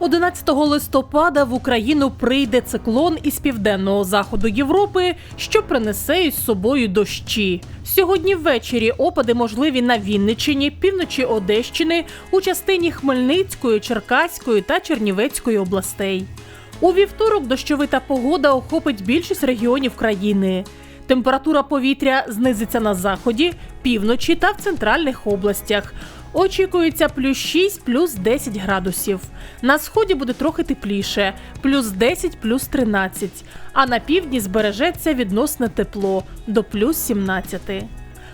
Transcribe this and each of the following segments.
11 листопада в Україну прийде циклон із південного заходу Європи, що принесе із собою дощі. Сьогодні ввечері опади можливі на Вінниччині, півночі Одещини, у частині Хмельницької, Черкаської та Чернівецької областей. У вівторок дощовита погода охопить більшість регіонів країни. Температура повітря знизиться на заході, півночі та в центральних областях. Очікується плюс 6, плюс 10 градусів. На сході буде трохи тепліше, плюс 10, плюс 13. А на півдні збережеться відносне тепло до плюс 17.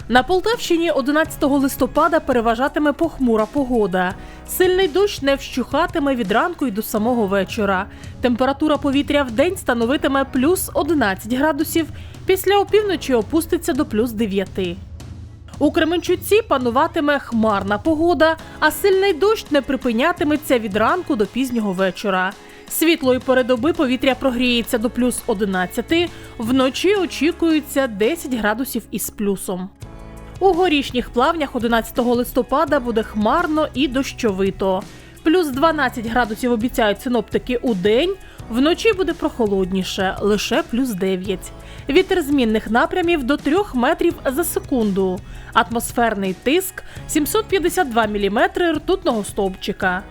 На Полтавщині 11 листопада переважатиме похмура погода. Сильний дощ не вщухатиме від ранку і до самого вечора. Температура повітря в день становитиме плюс 11 градусів, після опівночі опуститься до плюс 9. У Кременчуці пануватиме хмарна погода, а сильний дощ не припинятиметься від ранку до пізнього вечора. Світлої передоби повітря прогріється до плюс 11, вночі очікується 10 градусів із плюсом. У горішніх плавнях 11 листопада буде хмарно і дощовито. Плюс 12 градусів обіцяють синоптики у день, вночі буде прохолодніше, лише плюс 9. Вітер змінних напрямів до 3 метрів за секунду. Атмосферний тиск 752 мм ртутного стовпчика.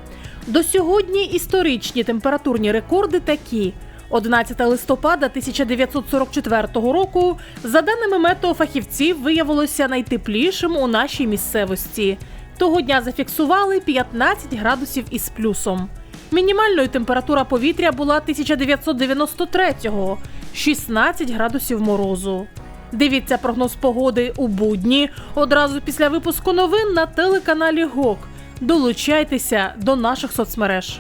До сьогодні історичні температурні рекорди такі. 11 листопада 1944 року, за даними метеофахівців, виявилося найтеплішим у нашій місцевості. Того дня зафіксували 15 градусів із плюсом. Мінімальною температура повітря була 1993-го – 16 градусів морозу. Дивіться прогноз погоди у будні одразу після випуску новин на телеканалі ГОК. Долучайтеся до наших соцмереж.